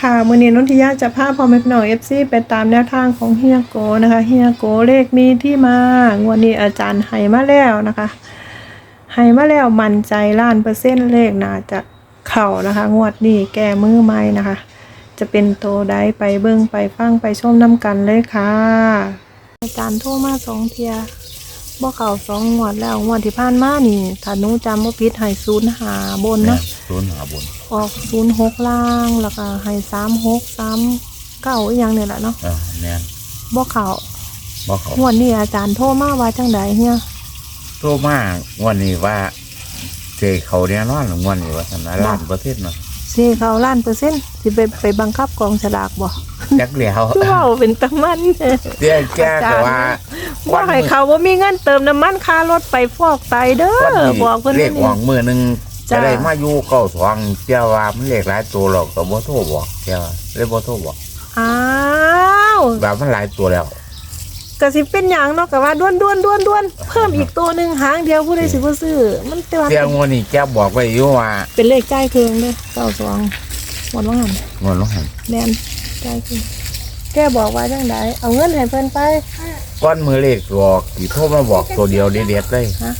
ค่ะมือนี้นนทิยาจะพาพ่อแม่พี่น้องเอฟซีไปตามแนวทางของเฮียโกนะคะเฮียโกเลขมีที่มางวดนี้อาจารย์ให้มาแล้วนะคะให้มาแล้วมั่นใจล้านเปอร์เซ็นต์เลขน่าจะเข่านะคะ งวดนี้แก้มือใหม่นะคะ จะเป็นโตได้ไปเบิ้งไปฟังไปชมน้ำกันเลยค่ะ อาจารย์โทรมาสองเทีย บ่เข่าสองงวดแล้วงวดที่ผ่านมานี่ถ้าหนูจำบ่ผิดให้ศูนย์หาบนเนาะศูนย์หาบนออกศูนย์หกล่างแล้วก็ให้สามหกสามเก้าอีกอย่างเนี่ยแหละเนาะเออแม่นบ่เขาบ่เขางวดนี้อาจารย์โทรมาว่าจังใดเฮียโตมากงวันนี้ว่าเจเขาเนี่ยนอนงวันนี้ว่าสนะล้านเปอร์เซ็นต์เนาะสิเขาล้านเปอร์เซ็นต์สิไปไปบังคับกองฉลากบ่จักเดียวคือเว้าเป็นตะมันเดี๋ยวแกก็ว่า ว่าให้เขาว่ามีเงินเติมน้ำมันค่ารถไปฟอกไตเด้อวันนี้บอกเพิ่นเลนี่ขหวังมือหนึงจ้ะจะได้มาอยู่เก้าสองเจ้าว่ามันเลขหลายตัวหรอกก็บ่โทรบอกเจ้าว่าเลยบ่โทรบอกอ้าวแบบมันหลายตัวแล้วก็สิเป็นหยังเนาะก็ว่าด้วนด้วนด้วนด้วนเพิ่มอีกตัวหนึงหางเดียวผู้ใดสิบ่ซื้อมันแต่ว่าเจ้างวดนี้แกบอกไว้อยู่ว่า เป็นเลขจ่ายเคืองเด้อเก้าสองหมดว่างั้นงวดลงหันแมนใช่คือ แกบอกว่าจังไดเอาเงินให้เพิ่นไป ก้อนมือเลขบอกที่โทรมาบอกตัวเดียวเด็ดๆเลยฮะ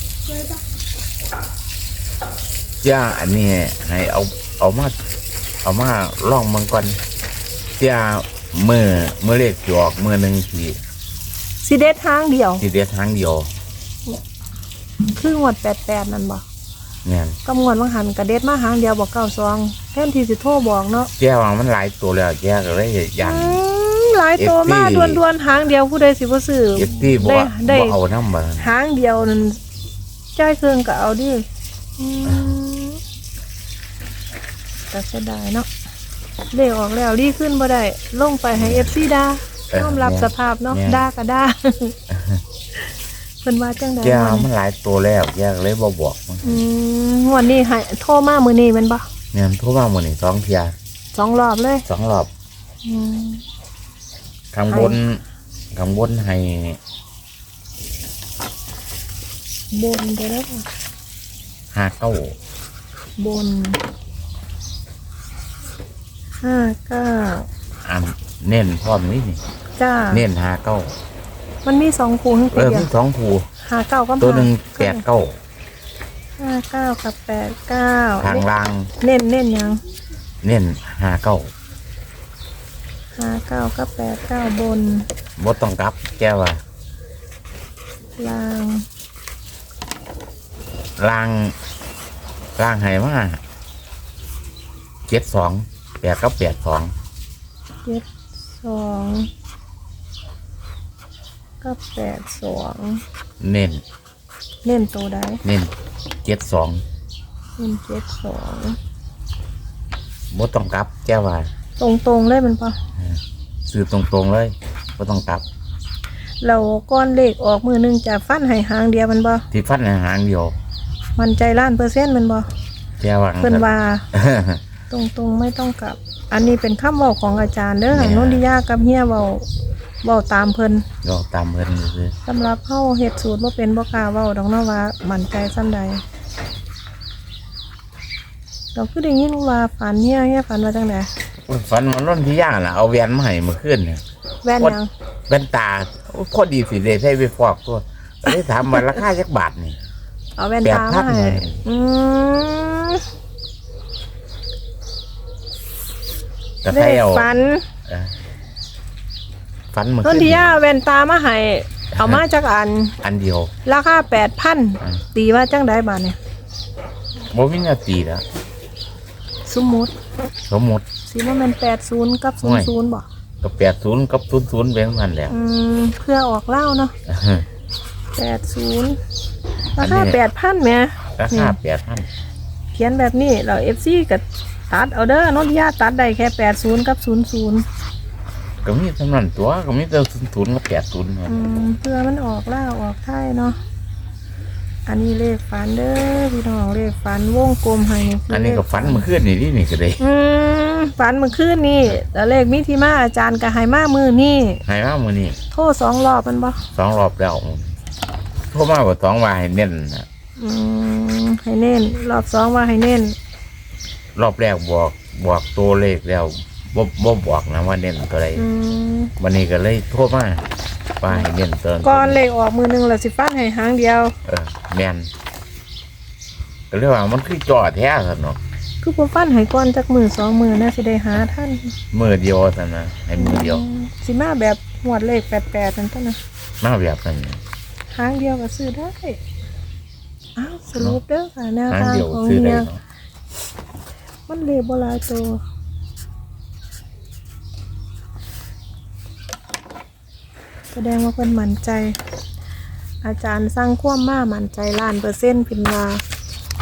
จ้าอันนี้ให้เอาเอามาเอามาล่องมังก่อนจ้ามือมือเลขจอกมือหนึ่งทีสิเด็ดทางเดียว ทีเดียวทางเดียวคืองวด88นั่นบ่เนี่ยก็งวดว่างหันก็เด็ดมาหางเดียวบอกเก้าซองแทนที่สิโทรบอกเนาะแจ้ว่ามันหลายตัวแล้วแจ้ก็เลยยันอืม หลายตัวมา FT ดวนๆหางเดียวผู้ใดสิบ่ซื้อเอฟที่บอกว่าได้บ่เอาน้ำมาหางเดียวนั่นจ่ายเครื่องก็เอาดิอืมแต่เสียดายเนาะเลขออกแล้วดีขึ้นบ่ได้ลงไปให้ FC ด่าเออยอมรับแม่นสภาพเนาะแม่นด่าก็ด่าเพิ่นว่าจังได๋แจ้มันหลายตัวแล้วแจ้ก็เลยบ่บอกมันอืมงวดนี้ให้โทรมามื้อนี้แมันบ่เนี่ยโทรมาหมดนี่สองเทียสองรอบเลยสองรอบอืม ข้างบนข้างบนให้บนไปแล้วค่ะห้าเก้าบนห้าเก้าอันเน้นพร้อมนี่นี่จ้าเน้นห้าเก้ามันมีสองคู่ทั้งเอตัวอเดียมีวสองคู่ห้าเก้าก็ตัวหนึ่งแปดเก้าห้าเก้ากับแปดเก้าทางล่างเน้นเน้นยัง เน้นห้าเก้า ห้าเก้ากับแปดเก้าบนบดต้องกลับ แก้ว่าล่างล่างล่างให้มาเจ็ดสองแปดกับแปดสองเจ็ดสองกับแปดสองเน้นเน้นตัวใดเน้นเจ็ดสองเน้นเจ็ดสองบดต้องกลับ แก้ว่า ตรงตรงๆเลยมันปะซื้อตรงๆเลยบดต้องกลับ เราก้อนเลขออกมือหนึงจะฟันให้หางเดียวมันบ่ที่ฟันอาหารเดียวมันใจล้านเปอร์เซ็นต์มันบ่แก้ว่าเพิ่นว่าตรงตรงๆไม่ต้องกลับ อันนี้เป็นคำเว้าของอาจารย์เด้อให้นนทิยากับเฮียเว้าเว้าตามเพิ่นเราตามเพิ่นซื้อสำหรับเฮาเฮ็ดสูตรบ่เป็นบ่กล้าเว้าดอกเนาะว่ามั่นใจส่ำใดเราคือได้ยินว่าฝันเฮียเฮียฝันว่าจังได ฟันมันร่นที่ย่างน่ะเอาแหวนมาให้เมื่อคืนเนี่ยแว่นหยังแว่นตาพอดีสิเลยใช้ไปฟอกตัวเลยถามว่าราคาจักบาทนี่เอาแว่นตาแปดพัมานให้เลยอืมแต่เลใช้ขเอาฝันเออฟันเมื่อนนคืนทิยาแว่นตามาให้เอามาจากอัน อันเดียว ราคาอืม8,000ตีว่าจังไดบาดเนี่ยบ่มีนาทีแล้วสมมุติสมมติ สิว่ามัน80กับโอ้ย00บ่ก็แปดศูนย์กับศูนย์ศูนย์เป็นพันแหล้ว อืมเพื่อออกเหล้าเนาะแปดศูนย์อัรานนี้คาแปดพันแหม่ราคาแปดพันเขียนแบบนี้เราเอฟซีก็ตัดเอาเด้อนนทิยาตัดได้แค่แปดศูนย์กับศูนย์ศูนย์ก็มีสำนันตัวก็มีแต่ศูนย์ศูนย์กับแปดศูนย์อืมเพื่อมันออกเหล้าออกไทยเนาะ อันนี้เลขฝันเด้อพี่น้องเลขฝันวงกลมให้นี่คือันนี้ก็ฟันเมื่อคืนนี่นี่นี่ก็ได้อืมฝันเมื่อคืนนี่แล้วเลขมิที่มาอาจารย์ก็ให้มามือนี่ให้มามื้อนี้โทษสองรอบมันบ่สองรอบแล้วโทรมาว่าสองว่าให้เน้นนะอืมให้เน้น รอบสองว่าให้เน้นรอบแรกบอกบอกตัวเลขแล้วบ่บ่บอกนะว่าเน้นตัวใดอืมวันนี้ก็เลยโทรมา ว่าให้เน้นตัวก่อนเลขออกมือหนึงและสิฟันให้หางเดียว เออแม่นก็เลยว่ามันคือจอแท้ซั่นเนาะคือบ่ฟันให้ก่อนจักมือสองมือนะสิได้หาท่านมือเดียวซั่นนะให้มือเดียวอืมสิมาแบบหวดเลข88นั่นต้นนะมาแบบนั้นหางเดียวก็ซื้อได้อ้าวสรุปเด้อค่ะแนวหางทางเดียวของซื้อเฮีได้ยเนาะมันเลขบหลายตัว แสดงว่าเพิ่นมั่นใจ อาจารย์สร้างความมามั่นใจล้านเปอร์เซ็นต์พินว่า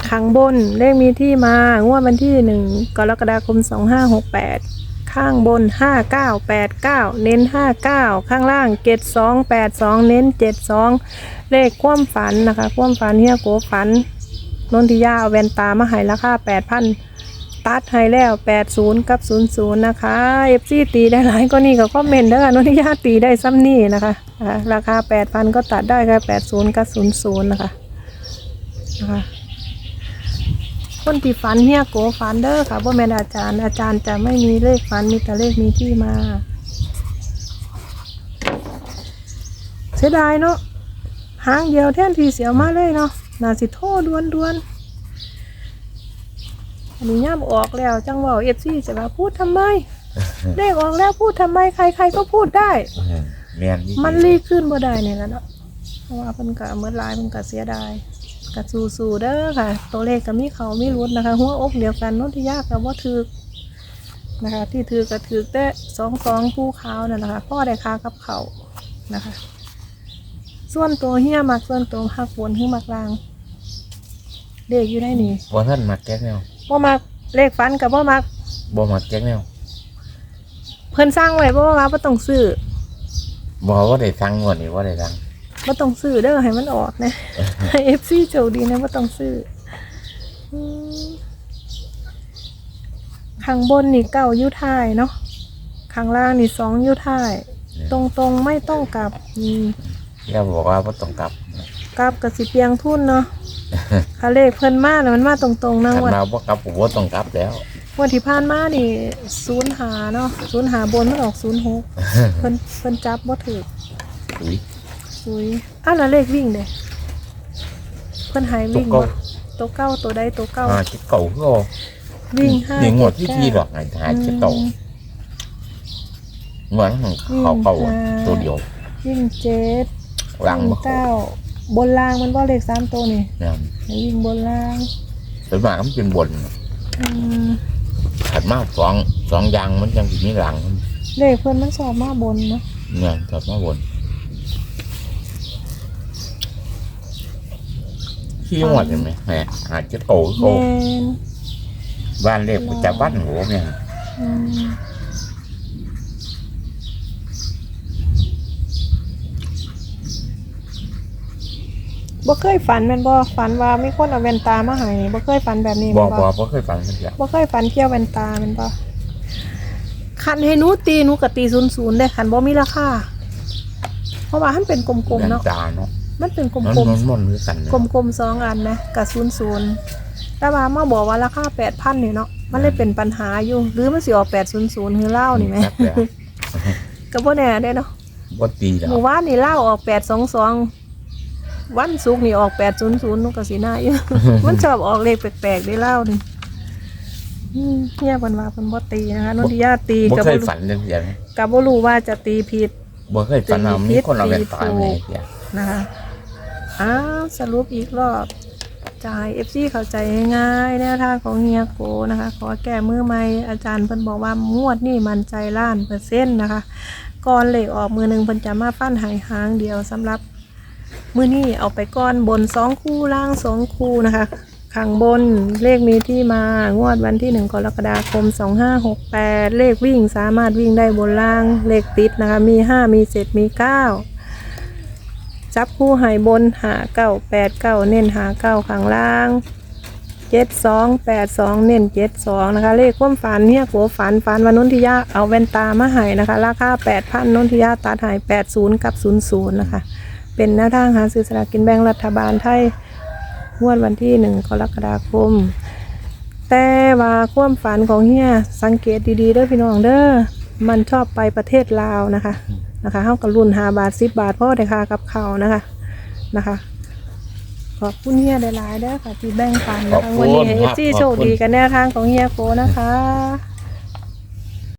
ข้างบนเลขมีที่มางวดวันที่หนึ่งกรกฎาคมสองห้าหกแปดข้างบนห้าเก้าแปดเก้าเน้นห้าเก้าข้างล่างเจ็ดสองแปดสองเน้นเจ็ดสองเลขความฝันนะคะ ความฝันเฮียโกฝันนนทิยาเอาแวนตามาให้ราคาแปดพัน ตัดให้แล้วแปดศูนย์กับศูนย์นะคะเอฟซีตีได้หลายก็นี่ก็คอมเมนต์เด้อนนทิยาตตีได้ซ้ำนี่นะคะราคาแปดพันก็ตัดได้ค่แปดศูนย์กับศูนย์นะคะนะคะคนที่ฝันเฮียโกฝันเด้อค่ะว่าแม่นอาจารย์อาจารย์จะไม่มีเลขฝันมีแต่เลขมีที่มา เสียดายเนาะหางเดียวแท่นทีเสียวมาเลยเนาะน่าสิโทษดวนดวน อันนี้ย่ำออกแล้วจังเว่าเอฟซีจะมาพูดทำไม เลขออกแล้วพูดทำไมใครๆก็พูดได้เออแม่นอีมันรีขึ้นบ่ได้เนี่ยนะเนาะเพราะว่าเพิ่นกะเมื่อลายเพิ่นกะเสียดายกะสู้ๆเด้อค่ะ ตัวเลขก็มีเขามีรุดนะคะ หัวอกเดียวกันโน้นที่ยากกับว่าถือนะคะ ที่ถือก็ถือแต่สองสองผู้ขาวนั่นนะคะพ่อได้ค้ากับเขานะคะ ส่วนตัวเฮียมักส่วนตัวหักบนคือมักลางเลขอยู่ได้นี่บ่ทันมักแก๊กแนว บ่มักเลขฟันกับบ่มัก บ่มักแก๊กแนวเพิ่นสร้างไว้บ่ว่าบ่ต้องซื้อบ่ว่าได้สั่งงวดนี้ว่าได้สั่งบ่ต้องซื้อเด้อให้มันออกนะให้ FC โชคดีนะบ่ต้องซื้ออืมข้างบนนี่เก้าอยู่ท้ายเนาะข้างล่างนี่สองอยู่ท้าย ตรงๆไม่ต้องกลับอืมแล้วบอกว่าบ่ต้องกลับ กลับกับสิเพียงทุนเนาะ ค่าเลขเพิ่นมาน่ะมันมาตรงๆนะคันวันมาบ่กลับก็บ่ต้องกลับแล้ว วันที่ผ่านมานี่ศูนย์หาเนาะศูนย์หาบนมันออกศูนย์หกเพิ่นเพิ่นจับบ่ถูกอุ้ยซุยอ้าวแล้วเลขวิ่งเด้เพิ่นใหายวิ่งตัวบ่เก่าตัวเก้าตัวใดตัวเก้าหาคิดเก่าคือเอาวิ่งห้านี่งวดที่เจ็ที่เก้าดอกไอ้หาคิดเก่าอืมงวดนั้นเขาเก่าอะอืมตัวเดียว วิ่งเจ็ด หลังวิ่บ่งเข้าเก้า บนล่างมันบ่เลขสามตัวนี่เนี่ยให้วิ่งบนล่างส่วนมากมันเป็นบนอืมถัดมาสองสองอยางมันจังสิมีหลังเลขเพิ่นมันชอบมาบนเนาะเนี่ยถัดมาบนขี้งวดเห็นไหมแหมหาคิดเก่าคือแมเก่านบ้านเลขประจำบ้านหัวเนี่ย อืม บ่เคยฝันแมันบ่ฝันว่ามีคนเอาแว่นตามาให้บ่เคยฝันแบบนี้บแม่อนกบ่บอกบ่เคยฟังสักอย่างบ่เคยฝันเกี่ยวแว่นตาแมันบ่คันให้หนูตีหนูก็ตี00ได้คันบ่มีราคาเพราะว่ามันเป็นกลมๆเนาะจานเนาะมันเป็นกลมันมมันมันคือกันๆกลมๆสองอันนะกับ00แต่ว่ามาบอกว่าราคา8,000นี่เนาะมันเลยเป็นปัญหาอยู่ หรือมันสิออก800คือเล่าวนี่แหมจักแล้วก็บ่แน่เด้เนาะบ่ตีแล้วหมู่บ้านนี่เล่าวออก822 วันศุกร์นี่ออก800นูก็สิน่าอยู่ มันชอบออกเลขแปลกๆได้เล่าวนี่อืมเนี่ยเพิ่นว่าเพิ่นบ่ตีนะคะนนทิยาตีบ่กับเคบ่ยรู้ฝันจังซี่นะกับบ่รู้ว่าจะตีผิด บ่เคยฝันว่ามีคนเอาแว่นตามาให้เสียนะคะอ้าวสรุปอีกรอบจะให้ FC เข้าใจง่ายๆแนวทางของเฮียโกนะคะ ขอแก้มือใหม่อาจารย์เพิ่นบอกว่างวดนี่มันใจล้านเปอร์เซ็นต์นะคะ ก่อนเลขออกมือหนึ่งเพิ่นจะมาฟันหายหางเดียวสำหรับ มือนี้เอาไปก้อนบนสองคู่ล่างสองคู่นะคะข้างบนเลขมีที่มางวดวันที่หนึ่งกรกฎาคมสองห้าหกแปดเลขวิ่งสามารถวิ่งได้บนล่างเลขติดนะคะมีห้ามีเจ็ดมีเก้าจับคู่หายบนหาเก้าแปดเก้าเน้นหาเก้าข้างล่างเจ็ดสองแปดสองเน้นเจ็ดสองนะคะ เลขความฝันเนี่ยโกฝันฝันวันนุนทิยาเอาแว่นตามาให้นะคะ ราคาแปดพันนุนทิยาตัดหายแปดศูนย์กับศูนย์ศูนย์นะคะ เป็นแนวทางหาซื้อสลากกินแบ่งรัฐบาลไทยงวดวันที่หนึ่งกรกฎาคม แต่ว่าความฝันของเฮียสังเกตดีๆเด้อพี่น้องเด้อมันชอบไปประเทศลาวนะคะนะคะเฮากับรุ่น5บาท10บาทพ่อได้ค่ากับเขาวนะคะนะคะ ขอบคุณเฮียหลายๆเด้อค่ะที่แบ่งปันนะคะวันนี้เอฟซีโชคดีกันแนวทางของเฮียโกนะคะ